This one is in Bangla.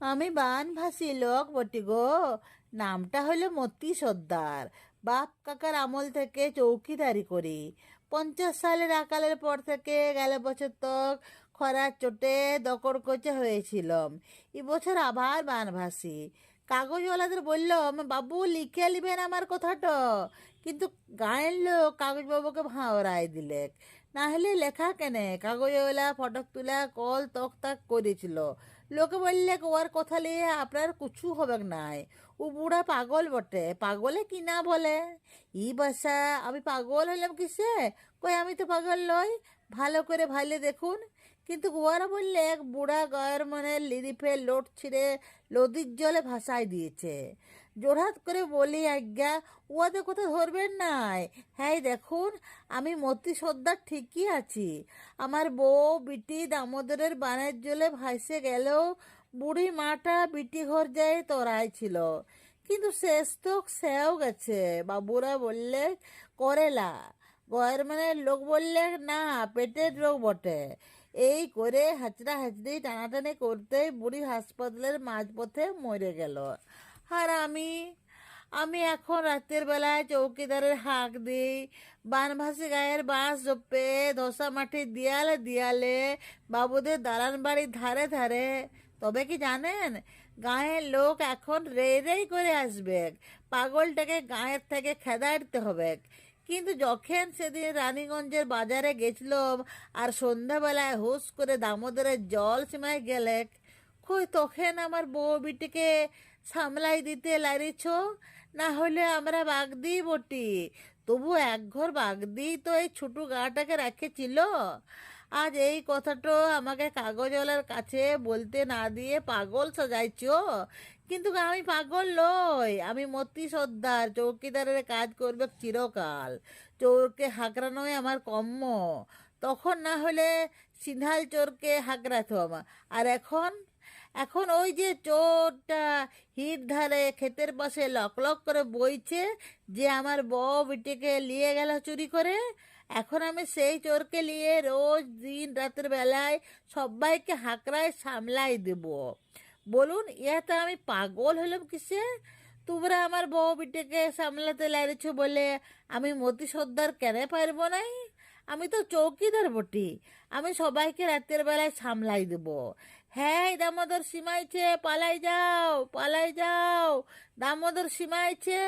আমি বানভাসী লোক বটি গো। নামটা হলো মতি সর্দার। বাপ কাকার আমল থেকে চৌকিদারি করি। পঞ্চাশ সালের আকালের পর থেকে গেল বছর তক খরার চোটে দকড় কচে হয়েছিলাম। এবছর আবার বানভাসি। কাগজওয়ালাদের বললাম, বাবু, লিখে নিবেন আমার কথাটা। কিন্তু গাঁয়ের লোক কাগজবাবুকে ভাঁওরাই দিলে। না হলে লেখা কেনে? কাগজওয়ালা ফটক তুলা কল তক তাক করেছিল। লোকে বললে ওর কথা লিয়ে আপনার কিছু হবে নাই। ও বুড়া পাগল বটে। পাগলে কি না বলে? ই বাসা আমি পাগল হলাম কিসে? কই, আমি তো পাগল নই। ভালো করে ভাইলে দেখুন। কিন্তু ওরা বললে, এক বুড়া গায়ের মনে লিরিফে লোট ছিঁড়ে নদীর জলে ভাসায় দিয়েছে। জোড়হাত করে বলি, আজ্ঞা ওদের কথা ধরবেন নাই হ্যাঁ দেখুন, আমি মতি সর্দার ঠিকই আছি। আমার বউ বিটি দামোদরের বানের জলে ভাসে গেলেও বুড়ি মাটা বিটি ঘর যায় তরাই ছিল। কিন্তু শেষ তো সেও গেছে। বাবুরা বললে, করেলা গয়ের মানে লোক বললে, না, পেটের রোগ বটে। এই করে হাঁচড়া হাঁচড়ি টানাটানি করতেই বুড়ি হাসপাতালের মাঝপথে মরে গেল। আর আমি আমি এখন রাতের বেলায় চৌকিদারের হাঁক দিই। বানভাসি গায়ের বাঁশ জপে, ধসা মাটির দিয়ালে দিয়ালে, বাবুদের দালান বাড়ির ধারে ধারে। তবে কি জানেন, গাঁয়ের লোক এখন রে রেই করে আসবে। পাগলটাকে গাঁয়ের থেকে খেদাইতে হবে। কিন্তু যখন সেদিন রানীগঞ্জের বাজারে গেছিলাম, আর সন্ধ্যাবেলায় হুস করে দামোদরের জল সীমায় গেলে কই তখন আমার বউ বিটিকে সামলাই দিতে লারিছ? না হলে আমরা বাগদি বটি। তবু এক ঘর বাগদি তো এই ছোট গাটাকে রেখেছিল। আজ এই কথাটো আমাকে কাগজওয়ালার কাছে বলতে না দিয়ে পাগল সাজাইছ। কিন্তু আমি পাগল লই আমি মতি সর্দার চৌকিদারের কাজ করবে চিরকাল। চোরকে হাঁকড়ানোই আমার কম্য তখন না হলে সিনহাল চোরকে হাঁকড়াতাম আর এখন? এখন ওই যে চোরটা হিট ধারে ক্ষেতের পাশে লক লক করে বইছে যে আমার বউ বিটিকে নিয়ে গেল চুরি করে। এখন আমি সেই চোরকে নিয়ে রোজ দিন রাতের বেলায় সবাইকে হাঁকড়ায় সামলাই দেব। বলুন ইয়াতে আমি পাগল হলাম কিসে? তোমরা আমার বউ বিটিকে সামলাতে লাইছো বলে আমি মতি সর্দার কেন পারব নাই? আমি তো চৌকিদার বটি। আমি সবাইকে রাতের বেলায় সামলাই দেব। হ্যাঁ দামোদর সীমাইছে পালাই যাও পালাই যাও দামোদর সীমাইছে